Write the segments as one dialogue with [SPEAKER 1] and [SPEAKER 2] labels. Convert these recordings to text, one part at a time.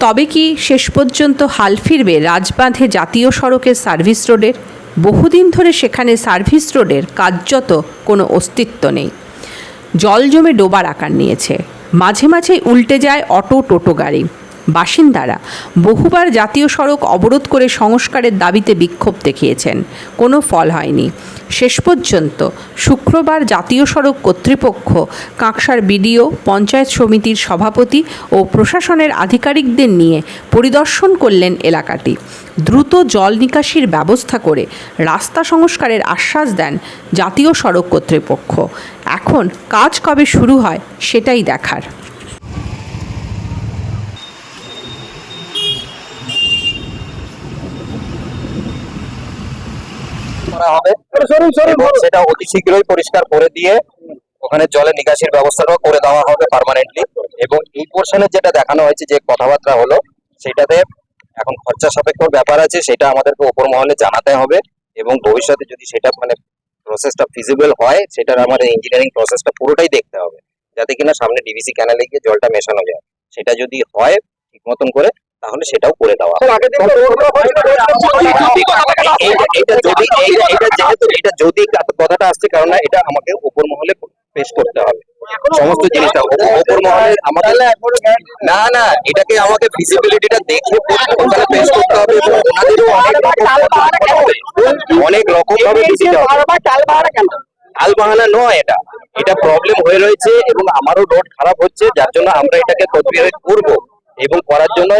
[SPEAKER 1] তবে কি শেষ পর্যন্ত হাল ফিরবে রাজবাঁধে জাতীয় সড়কের সার্ভিস রোডের বহুদিন ধরে সেখানে সার্ভিস রোডের কার্যত কোনো অস্তিত্ব নেই। জল জমে ডোবার আকার নিয়েছে। মাঝে মাঝেই উল্টে যায় অটো টোটো গাড়ি। বাসিন্দারা বহুবার জাতীয় সড়ক অবরোধ করে সংস্কারের দাবিতে বিক্ষোভ দেখিয়েছেন। কোনো ফল হয়নি। শেষ পর্যন্ত শুক্রবার জাতীয় সড়ক কর্তৃপক্ষ, কাঁকসার বিডিও, পঞ্চায়েত সমিতির সভাপতি ও প্রশাসনের আধিকারিকদের নিয়ে পরিদর্শন করলেন এলাকাটি। দ্রুত জল নিকাশির ব্যবস্থা করে রাস্তা সংস্কারের আশ্বাস দেন জাতীয় সড়ক কর্তৃপক্ষ। এখন কাজ কবে শুরু হয় সেটাই দেখার।
[SPEAKER 2] করা হবে। সেটা অতি শীঘ্রই পরিষ্কার করে দিয়ে ওখানে জলের নিকাশির ব্যবস্থাটাও করে দেওয়া হবে পার্মানেন্টলি এবং এই পোর্শনে যেটা দেখানো হয়েছে যে কথাবার্তা হলো সেটাতে এখন খরচা সাপেক্ষ ব্যাপার আছে সেটা আমাদেরকে ওপর মহলে জানাতে হবে। এবং ভবিষ্যতে যদি সেটা মানে প্রসেসটা ফিজিবল হয় সেটার আমাদের ইঞ্জিনিয়ারিং প্রসেসটা পুরোটাই দেখতে হবে। যাতে কিনা সামনে ডিভিসি ক্যানেলে গিয়ে জলটা মেশানো যায়। সেটা যদি হয় ঠিক মতন করে তাহলে সেটাও করে দেওয়া এটা যদি কথাটা আসছে কারণ এটা আমাকে উপর মহলে পেশ করতে হবে। সমস্ত জিনিসটা ওপর মহলে আমাকে না না এটাকে আমাকে দেখে ওখানে পেশ করতে হবে ওনাদেরও অনেক রকম ভাবে দিতে হবে। নয় এটা। এটা প্রবলেম হয়ে রয়েছে এবং আমারও রোড খারাপ হচ্ছে যার জন্য আমরা এটাকে তদবির করব। এবং করার জন্য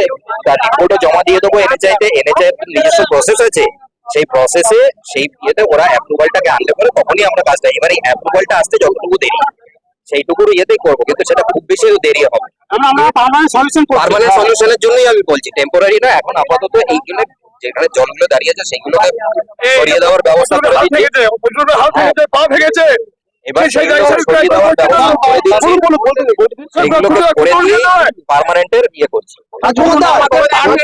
[SPEAKER 2] তার রিপোর্টও জমা দিয়ে দেবো এনএচআইতে এনএচআই নিজস্ব প্রসেস আছে। সেই প্রসেসে সেই ইয়েতে ওরা অ্যাপ্রুভালটাকে আনলে পরে তখনই আমরা কাজটা এবার এই অ্যাপ্রুভালটা আসতে যতটুকু দেরি সেইটুকুর ইয়েতেই করব। কিন্তু সেটা খুব বেশি দেরি হবে। পার্মানেন্ট সলিউশনের জন্যই আমি বলছি টেম্পোরারি না এখন আপাতত এইগুলো যেখানে জলগুলো দাঁড়িয়ে আছে সেইগুলোকে সরিয়ে দেওয়ার ব্যবস্থা করে দিচ্ছি।
[SPEAKER 3] পা ভেঙেছে।
[SPEAKER 2] এবার পার্মানেন্টের ইয়ে করছি